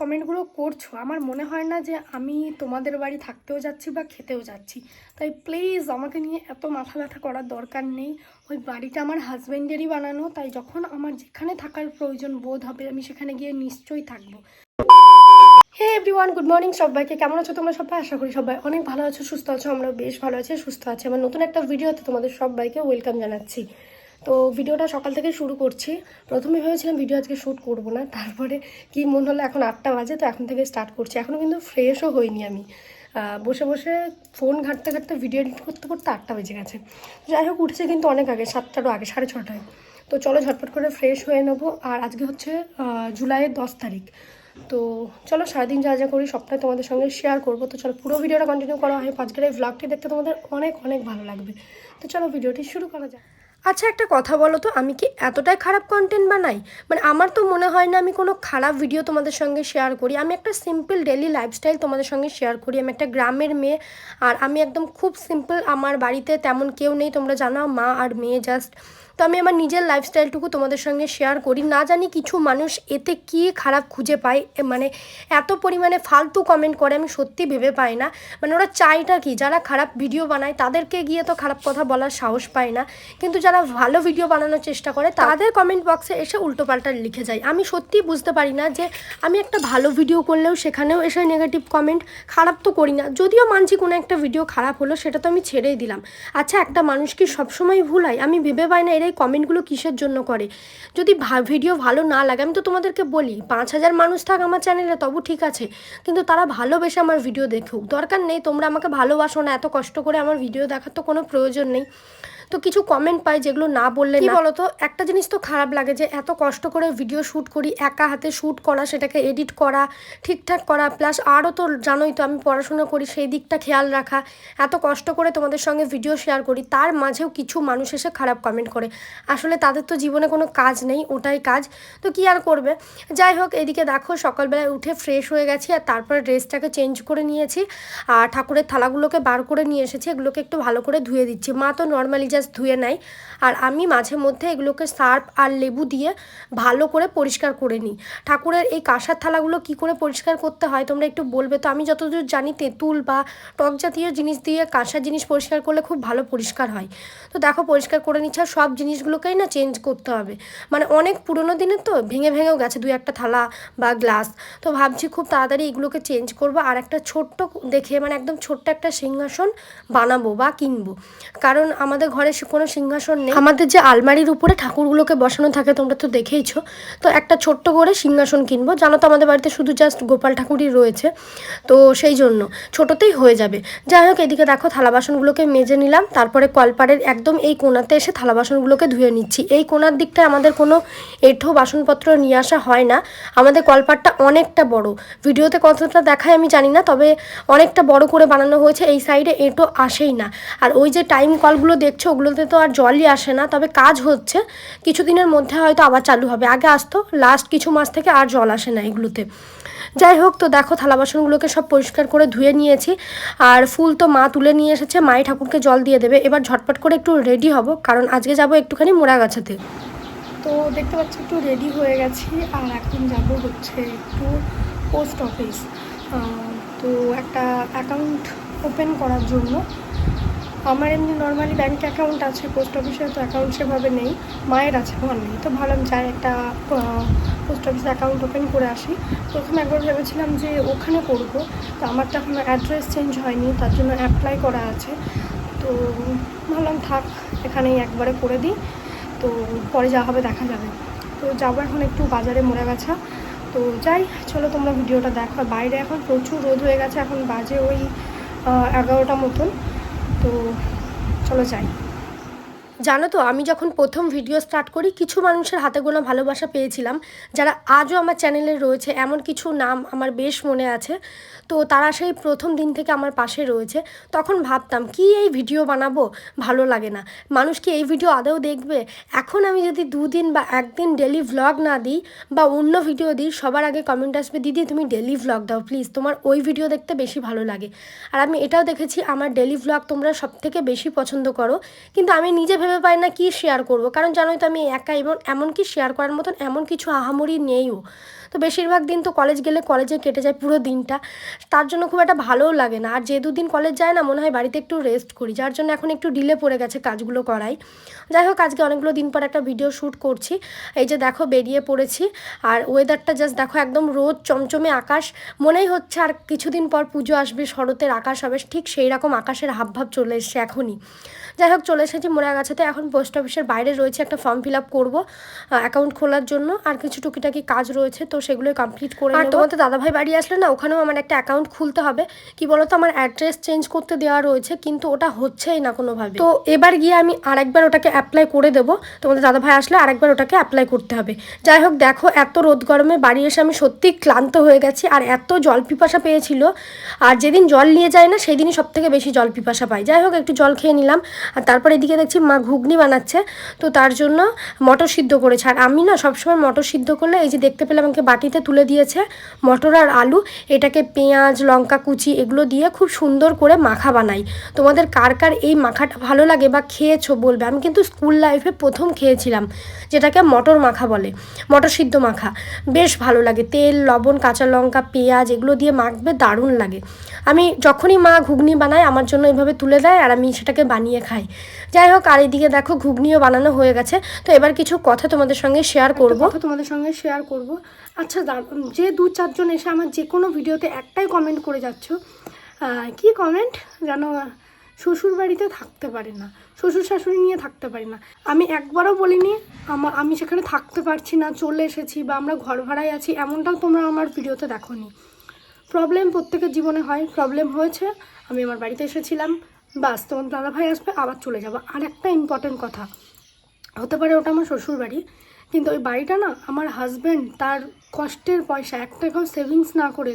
কমেন্টগুলো করছ, আমার মনে হয় না যে আমি তোমাদের বাড়ি থাকতেও যাচ্ছি বা খেতেও যাচ্ছি। তাই প্লিজ আমাকে নিয়ে এত মাথা ব্যথা করার দরকার নেই। ওই বাড়িটা আমার হাজব্যান্ডেরই বানানো, তাই যখন আমার যেখানে থাকার প্রয়োজন বোধ হবে, আমি সেখানে গিয়ে নিশ্চয়ই থাকব। হে এভরিওয়ান গুড মর্নিং সবাইকে। কেমন আছো তোমরা সবাই? আশা করি সবাই অনেক ভালো আছো, সুস্থ আছো আমরা বেশ ভালো আছি, সুস্থ আছি। আমার নতুন একটা ভিডিওতে তোমাদের সবাইকে ওয়েলকাম জানাচ্ছি। তো ভিডিওটা সকাল থেকে শুরু করছি। প্রথমে ভেবেছিলাম ভিডিও আজকে শ্যুট করব না, তারপরে কি মন হলো? এখন আটটা বাজে, তো এখন থেকে স্টার্ট করছি। এখনও কিন্তু ফ্রেশও হইনি আমি। বসে বসে ফোন ঘাঁটতে ঘাঁটতে ভিডিও এডিট করতে করতে আটটা বেজে গেছে। যাই হোক, উঠেছে কিন্তু অনেক আগে, সাতটারও আগে, সাড়ে ছটায়। তো চলো ঝটপট করে ফ্রেশ হয়ে নেব। আর আজকে হচ্ছে জুলাইয়ের দশ তারিখ। তো চলো সারাদিন যা যা করি, সবটাই তোমাদের সঙ্গে শেয়ার করব। তো চলো পুরো ভিডিওটা কন্টিনিউ করা হয়। আজকের এই ভ্লগটি দেখতে তোমাদের অনেক অনেক ভালো লাগবে। তো চলো ভিডিওটি শুরু করা যাক। আচ্ছা একটা কথা বলো তো, আমি কি এতটাই খারাপ কন্টেন্ট বানাই? মানে আমার তো মনে হয় না আমি কোনো খারাপ ভিডিও তোমাদের সঙ্গে শেয়ার করি। আমি একটা সিম্পল ডেলি লাইফস্টাইল তোমাদের সঙ্গে শেয়ার করি। আমি একটা গ্রামের মেয়ে, আর আমি একদম খুব সিম্পল আমার বাড়িতে তেমন কেউ নেই, তোমরা জানো, মা আর মেয়ে জাস্ট তো আমি আমার নিজের লাইফস্টাইলটুকু তোমাদের সঙ্গে শেয়ার করি। না জানি কিছু মানুষ এতে কি খারাপ খুঁজে পায় মানে এত পরিমাণে ফালতু কমেন্ট করে আমি সত্যি ভেবে পাই না। মানে ওরা চাইটা কি? যারা খারাপ ভিডিও বানায়, তাদেরকে গিয়ে তো খারাপ কথা বলার সাহস পায় না। কিন্তু যারা ভালো ভিডিও বানানোর চেষ্টা করে, তাদের কমেন্ট বক্সে এসে উল্টোপাল্টা লিখে যায়। আমি সত্যি বুঝতে পারি না যে আমি একটা ভালো ভিডিও করলেও সেখানেও এসে নেগেটিভ কমেন্ট খারাপ তো করি না। যদিও মানছি কোনো একটা ভিডিও খারাপ হলো, সেটা তো আমি ছেড়েই দিলাম। আচ্ছা একটা মানুষ কি সবসময় ভুল হয়? আমি ভেবে পাই না, এরা এই কমেন্টগুলো কিসের জন্য করে? যদি ভিডিও ভালো না লাগে, আমি তো তোমাদেরকে বলি, পাঁচ হাজার মানুষ থাক আমার চ্যানেলে, তবু ঠিক আছে। কিন্তু তারা ভালোবেসে আমার ভিডিও দেখুক। দরকার নেই, তোমরা আমাকে ভালোবাসো না, এত কষ্ট করে আমার ভিডিও দেখার তো কোনো প্রয়োজন নেই। তো কিছু কমেন্ট পাই যেগুলো না বললে কি বলতো? একটা জিনিস তো খারাপ লাগে যে এত কষ্ট করে ভিডিও শ্যুট করি একা হাতে শ্যুট করা সেটাকে এডিট করা ঠিকঠাক করা প্লাস আরও তো জানোই তো আমি পড়াশোনা করি সেই দিকটা খেয়াল রাখা এত কষ্ট করে তোমাদের সঙ্গে ভিডিও শেয়ার করি তার মাঝেও কিছু মানুষ এসে খারাপ কমেন্ট করে। আসলে তাদের তো জীবনে কোনো কাজ নেই ওটাই কাজ। তো কি আর করবে? যাই হোক এদিকে দেখো সকালবেলায় উঠে ফ্রেশ হয়ে গেছি আর তারপরে ড্রেসটাকে চেঞ্জ করে নিয়েছি। আর ঠাকুরের থালাগুলোকে বার করে নিয়ে এসেছি এগুলোকে একটু ভালো করে ধুয়ে দিচ্ছি। মা তো নর্মালি জাস্ট ধুয়ে নেয়। আর আমি মাঝে মধ্যে এগুলোকে সার্ফ আর লেবু দিয়ে ভালো করে পরিষ্কার করে নিই। ঠাকুরের এই কাঁসার থালাগুলো কি করে পরিষ্কার করতে হয় তোমরা একটু বলবে? তো আমি যতদূর জানি তেঁতুল বা টক জাতীয় জিনিস দিয়ে কাঁসার জিনিস পরিষ্কার করলে খুব ভালো পরিষ্কার হয়। তো দেখো পরিষ্কার করে নিচ্ছে আর সব জিনিসগুলোকেই না চেঞ্জ করতে হবে। মানে অনেক পুরনো দিনের তো ভেঙে ভেঙেও গেছে দুই একটা থালা বা গ্লাস তো ভাবছি খুব তাড়াতাড়ি এগুলোকে চেঞ্জ করব আর একটা ছোট্ট দেখে মানে একদম ছোট্ট একটা সিংহাসন বানাবো বা কিনবো। কারণ আমাদের ঘরে সে কোনো সিংহাসন নেই। আমাদের যে আলমারির উপরে ঠাকুরগুলোকে বসানো থাকে, তোমরা তো দেখেইছো। তো একটা ছোট্ট করে সিংহাসন কিনবো। জানো তো আমাদের বাড়িতে শুধু জাস্ট গোপাল ঠাকুরই রয়েছে। তো সেই জন্য ছোটোতেই হয়ে যাবে। যাই হোক, এদিকে দেখো থালা বাসনগুলোকে মেজে নিলাম। তারপরে কলপাড়ের একদম এই কোনাতে এসে থালা বাসনগুলোকে ধুয়ে নিচ্ছি। এই কোণার দিকটায় আমাদের কোনো এঁঠো বাসনপত্র নিয়ে আসা হয় না। আমাদের কলপাড়টা অনেকটা বড়। ভিডিওতে কতটা দেখায় আমি জানি না, তবে অনেকটা বড় করে বানানো হয়েছে। এই সাইডে এঁটো আসেই না। আর ওই যে টাইম কলগুলো দেখছ ওগুলোতে তো আর জলই আসে না, তবে কাজ হচ্ছে। কিছুদিনের মধ্যে হয়তো আবার চালু হবে। আগে আসতো লাস্ট কিছু মাস থেকে আর জল আসে না এগুলোতে। যাই হোক, তো দেখো থালা বাসনগুলোকে সব পরিষ্কার করে ধুয়ে নিয়েছি। আর ফুল তো মা তুলে নিয়ে এসেছে, মাই ঠাকুরকে জল দিয়ে দেবে। এবার ঝটপট করে একটু রেডি হব, কারণ আজকে যাব একটুখানি মোড়া গাছাতে। তো দেখতে পাচ্ছি একটু রেডি হয়ে গেছি, আর এখন যাব হচ্ছে একটু পোস্ট অফিস তো একটা অ্যাকাউন্ট ওপেন করার জন্য আমার এমনি নর্মালি ব্যাংক অ্যাকাউন্ট আছে পোস্ট অফিসে তো অ্যাকাউন্ট সেভাবে নেই, মায়ের আছে, আমার নেই। তো ভাবলাম যাই একটা পোস্ট অফিসে অ্যাকাউন্ট ওপেন করে আসি। প্রথমে একবার ভেবেছিলাম যে ওখানে করব। তো আমার তো এখন অ্যাড্রেস চেঞ্জ হয়নি, তার জন্য অ্যাপ্লাই করা আছে। তো ভাবলাম থাক, এখানেই একবারে করে দিই। তো পরে যা হবে দেখা যাবে। তো যাব এখন একটু বাজারে মোড়া গাছা তো যাই, চলো তোমরা ভিডিওটা দেখো। বাইরে এখন প্রচুর রোদ হয়ে গেছে, এখন বাজে ওই এগারোটা মতন। তো চলো যাই। জানো তো, আমি যখন প্রথম ভিডিও স্টার্ট করি, কিছু মানুষের হাতে গোনা ভালোবাসা পেয়েছিলাম। যারা আজও আমার চ্যানেলে রয়েছে, এমন কিছু নাম আমার বেশ মনে আছে। তো তারা সেই প্রথম দিন থেকে আমার পাশে রয়েছে। তখন ভাবতাম, কি এই ভিডিও বানাবো? ভালো লাগে না। মানুষ কি এই ভিডিও আদৌ দেখবে? এখন আমি যদি দুদিন বা একদিন ডেলি ভ্লগ না দিই বা অন্য ভিডিও দিই, সবার আগে কমেন্ট আসবে, দিদি, তুমি ডেলি ভ্লগ দাও প্লিজ তোমার ওই ভিডিও দেখতে বেশি ভালো লাগে। আর আমি এটাও দেখেছি, আমার ডেলি ভ্লগ তোমরা সব থেকে বেশি পছন্দ করো। কিন্তু আমি নিজে ভেবে পাই না কি শেয়ার করব? কারণ জানোই তো আমি একা এবং এমনকি শেয়ার করার মতন এমন কিছু আহামরি নেইও। তো বেশিরভাগ দিন তো কলেজ গেলে কলেজে কেটে যায় পুরো দিনটা। তার জন্য খুব একটা ভালোও লাগে না। আর যে দুদিন কলেজ যায় না, মনে হয় বাড়িতে একটু রেস্ট করি। যার জন্য এখন একটু ডিলে পড়ে গেছে কাজগুলো করাই। যাই হোক, আজকে অনেকগুলো দিন পর একটা ভিডিও শ্যুট করছি। এই যে দেখো, বেরিয়ে পড়েছি। আর ওয়েদারটা জাস্ট দেখো, একদম রোদ, চমচমে আকাশ। মনেই হচ্ছে আর কিছুদিন পর পুজো আসবে, শরতের আকাশ হবে। ঠিক সেই রকম আকাশের হাবভাব চলে এসছে এখনই। যাই হোক, চলে এসেছি মোড়াগাছাতে এখন পোস্ট অফিসের বাইরে রয়েছে একটা ফর্ম ফিল আপ করব অ্যাকাউন্ট খোলার জন্য। আর কিছু টুকিটাকি কাজ রয়েছে। তো সেগুলো কমপ্লিট করে আর তোমাদের দাদাভাই বাড়ি আসলে না ওখানেও আমার একটা অ্যাকাউন্ট খুলতে হবে। কি বলতো আমার অ্যাড্রেস চেঞ্জ করতে দেওয়া রয়েছে কিন্তু ওটা হচ্ছেই না কোনোভাবে। তো এবার গিয়ে আমি আরেকবার ওটাকে অ্যাপ্লাই করে দেবো। তোমাদের দাদাভাই আসলে আরেকবার ওটাকে অ্যাপ্লাই করতে হবে। যাই হোক দেখো এত রোদ গরমে বাড়ি এসে আমি সত্যি ক্লান্ত হয়ে গেছি আর এত জল পিপাসা পেয়েছিল। আর যেদিন জল নিয়ে যায় না সেই দিনই সব থেকে বেশি জল পিপাসা পাই। যাই হোক একটু জল খেয়ে নিলাম। আর তারপর এদিকে দেখছি মা ঘুগনি বানাচ্ছে তো তার জন্য মটর সিদ্ধ করেছে। আর আমি না সবসময় মটর সিদ্ধ করলে এই যে দেখতে পেলাম আমাকে বাটিতে তুলে দিয়েছে। মটর আর আলু এটাকে পেঁয়াজ লঙ্কা কুচি এগুলো দিয়ে খুব সুন্দর করে মাখা বানাই। তোমাদের কার কার এই মাখাটা ভালো লাগে বা খেয়েছো বলবে? আমি কিন্তু স্কুল লাইফে প্রথম খেয়েছিলাম যেটাকে মটর মাখা বলে মটর সিদ্ধ মাখা। বেশ ভালো লাগে তেল লবণ কাঁচা লঙ্কা পেঁয়াজ এগুলো দিয়ে মাখবে দারুণ লাগে। আমি যখনই মা ঘুগনি বানায় আমার জন্য এইভাবে তুলে দেয় আর আমি সেটাকে বানিয়ে খাই। যাই হোক আর এদিকে দেখো ঘুগনিও বানানো হয়ে গেছে। তো এবার কিছু কথা তোমাদের সঙ্গে শেয়ার করব। কথা তোমাদের সঙ্গে শেয়ার করব। আচ্ছা যে দু চারজন এসে আমার যে কোনো ভিডিওতে একটাই কমেন্ট করে যাচ্ছ কি কমেন্ট যেন শ্বশুর বাড়িতে থাকতে পারে না, শ্বশুর শাশুড়ি নিয়ে থাকতে পারি না। আমি একবারও বলিনি আমার আমি সেখানে থাকতে পারছি না, চলে এসেছি বা আমরা ঘর ভাড়ায় আছি, এমনটাও তোমরা আমার ভিডিওতে দেখোনি। প্রবলেম প্রত্যেকের জীবনে হয় প্রবলেম হয়েছে, আমি আমার বাড়িতে এসেছিলাম, বাস, তোমার দাদা ভাই আসবে, আবার চলে যাব। আর একটা ইম্পর্টেন্ট কথা, হতে পারে ওটা আমার শ্বশুর বাড়ি কিন্তু ওই বাড়িটা না আমার হাজব্যান্ড তার কষ্টের পয়সা, এক টাকাও সেভিংস না করে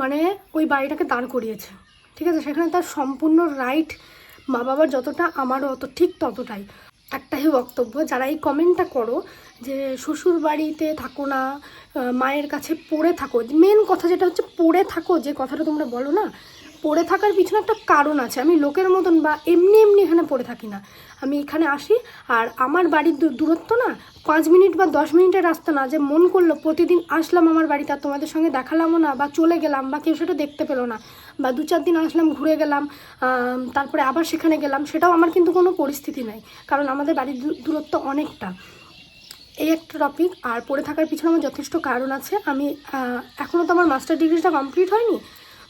মানে ওই বাড়িটাকে দাঁড় করিয়েছে। ঠিক আছে? সেখানে তার সম্পূর্ণ রাইট মা বাবার যতটা আমারও অত, ঠিক ততটাই। একটাই বক্তব্য, যারা এই কমেন্টটা করো যে শ্বশুর বাড়িতে থাকো না মায়ের কাছে পড়ে থাকো মেন কথা যেটা হচ্ছে পড়ে থাকো, যে কথাটা তোমরা বলো না পড়ে থাকার পিছনে একটা কারণ আছে। আমি লোকের মতন বা এমনি এমনি এখানে পড়ে থাকি না। আমি এখানে আসি আর আমার বাড়ির দূরত্ব না পাঁচ মিনিট বা দশ মিনিটের রাস্তা না যে মন করল প্রতিদিন আসলাম আমার বাড়িতে আর তোমাদের সঙ্গে দেখালামও না বা চলে গেলাম বা কেউ সেটা দেখতে পেল না বা দু চার দিন আসলাম, ঘুরে গেলাম তারপরে আবার সেখানে গেলাম, সেটাও আমার কিন্তু কোনো পরিস্থিতি নাই। কারণ আমাদের বাড়ির দূরত্ব অনেকটা। এই একটা টপিক আর পড়ে থাকার পিছনে আমার যথেষ্ট কারণ আছে। আমি এখনও তো আমার মাস্টার ডিগ্রিটা কমপ্লিট হয়নি।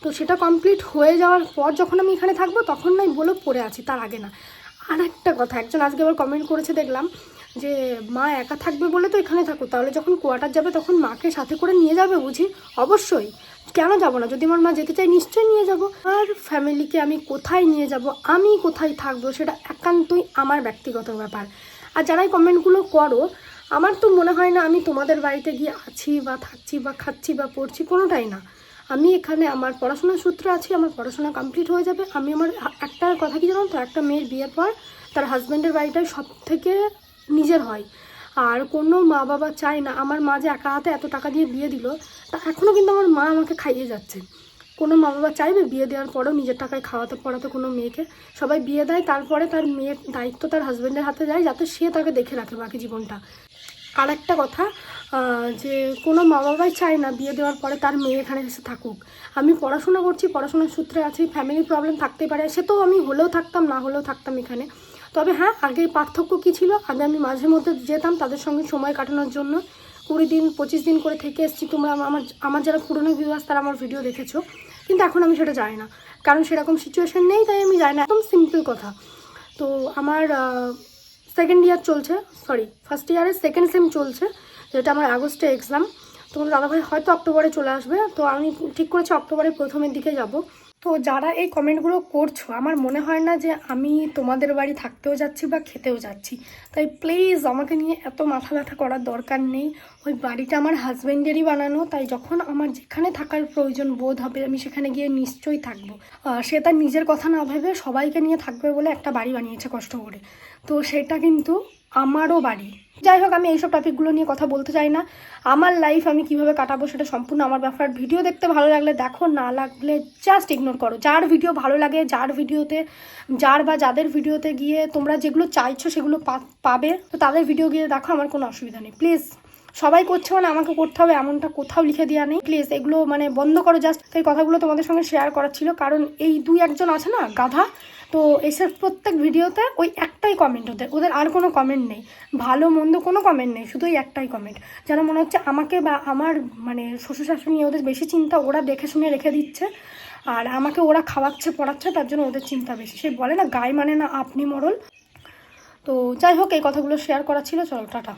তো সেটা কমপ্লিট হয়ে যাওয়ার পর যখন আমি এখানে থাকব, তখন নাই বলে পড়ে আছি, তার আগে না। আর একটা কথা, একজন আজকে আবার কমেন্ট করেছে, দেখলাম যে, মা একা থাকবে বলে তো এখানে থাকো, তাহলে যখন কোয়ার্টার যাবে তখন মাকে সাথে করে নিয়ে যাবে বুঝি? অবশ্যই। কেন যাব না? যদি আমার মা যেতে চাই নিশ্চয়ই নিয়ে যাব। আর ফ্যামিলিকে আমি কোথায় নিয়ে যাব? আমি কোথায় থাকব? সেটা একান্তই আমার ব্যক্তিগত ব্যাপার। আর যারা এই কমেন্টগুলো করো, আমার তো মনে হয় না আমি তোমাদের বাড়িতে গিয়ে আছি বা থাকছি বা খাচ্ছি বা পড়ছি, কোনোটাই না। আমি এখানে আমার পড়াশোনার সূত্রে আছি, আমার পড়াশোনা কমপ্লিট হয়ে যাবে। আমি আমার একটা কথা কি জানো তো? একটা মেয়ের বিয়ের পর তার হাজব্যান্ডের বাড়িটাই সব থেকে নিজের হয়। আর কোনো মা বাবা চায় না। আমার মা যে একা হাতে এত টাকা দিয়ে বিয়ে দিল, তা এখনও কিন্তু আমার মা আমাকে খাইয়ে যাচ্ছে। কোনো মা বাবা চাইবে বিয়ে দেওয়ার পরেও নিজের টাকায় খাওয়াতে পড়াতে কোনো মেয়েকে? সবাই বিয়ে দেয়, তারপরে তার মেয়ের দায়িত্ব তার হাজব্যান্ডের হাতে যায়, যাতে সে তাকে দেখে রাখে বাকি জীবনটা। আর একটা কথা যে কোনো মা বাবাই চায় না বিয়ে দেওয়ার পরে তার মেয়ে এখানে এসে থাকুক। আমি পড়াশোনা করছি, পড়াশোনার সূত্রে আছি ফ্যামিলি প্রবলেম থাকতে পারে, সে তো আমি হলেও থাকতাম, না হলেও থাকতাম এখানে। তবে হ্যাঁ আগে পার্থক্য কী ছিল? আগে আমি মাঝে মধ্যে যেতাম তাদের সঙ্গে সময় কাটানোর জন্য। কুড়ি দিন, পঁচিশ দিন করে থেকে এসেছি তোমরা আমা- আমার আমার যারা পুরনো ভিউয়ার্স তারা আমার ভিডিও দেখেছ। কিন্তু এখন আমি সেটা যাই না, কারণ সেরকম সিচুয়েশান নেই, তাই আমি যাই না। একদম সিম্পল কথা। তো আমার সেকেন্ড ইয়ার চলছে সরি ফার্স্ট ইয়ারের সেকেন্ড সেম চলছে। যেটা আমার আগস্টে এক্সাম তোমার দাদাভাই হয়তো অক্টোবরে চলে আসবে। তো আমি ঠিক করেছি অক্টোবরের প্রথমের দিকে যাব। তো যারা এই কমেন্টগুলো করছ, আমার মনে হয় না যে আমি তোমাদের বাড়ি থাকতেও যাচ্ছি বা খেতেও যাচ্ছি। তাই প্লিজ আমাকে নিয়ে এত মাথা ব্যথা করার দরকার নেই। ওই বাড়িটা আমার হাজব্যান্ডেরই বানানো। তাই যখন আমার যেখানে থাকার প্রয়োজন বোধ হবে, আমি সেখানে গিয়ে নিশ্চয়ই থাকব। সে তার নিজের কথা না ভেবে সবাইকে নিয়ে থাকবে বলে একটা বাড়ি বানিয়েছে কষ্ট করে। তো সেটা কিন্তু আমারও বাড়ি। যাই হোক, আমি এইসব টপিকগুলো নিয়ে কথা বলতে চাই না। আমার লাইফ আমি কীভাবে কাটাবো সেটা সম্পূর্ণ আমার ব্যাপার ভিডিও দেখতে ভালো লাগলে দেখো, না লাগলে জাস্ট ইগনোর করো। যার ভিডিও ভালো লাগে, যার ভিডিওতে যার বা যাদের ভিডিওতে গিয়ে তোমরা যেগুলো চাইছো সেগুলো পাবে। তো তাদের ভিডিও গিয়ে দেখো, আমার কোনো অসুবিধা নেই। প্লিজ সবাই করছে মানে আমাকে করতে হবে, এমনটা কোথাও লিখে দেওয়া নেই। প্লিজ এগুলো মানে বন্ধ করো জাস্ট এই কথাগুলো তোমাদের সঙ্গে শেয়ার করার ছিল, কারণ এই দুই একজন আছে না, গাধা তো এসব প্রত্যেক ভিডিওতে ওই একটাই কমেন্ট ওদের। ওদের আর কোনো কমেন্ট নেই। ভালো, মন্দ কোনো কমেন্ট নেই, শুধু ওই একটাই কমেন্ট যেন মনে হচ্ছে আমাকে বা আমার মানে শ্বশুর শাশুড়ি ওদের বেশি চিন্তা, ওরা দেখে শুনে রেখে দিচ্ছে। আর আমাকে ওরা খাওয়াচ্ছে, পড়াচ্ছে, তার জন্য ওদের চিন্তা বেশি। সে বলে না, গায়ে মানে না, আপনি মরল তো যাই হোক, এই কথাগুলো শেয়ার করা ছিল। চলো, টাটা।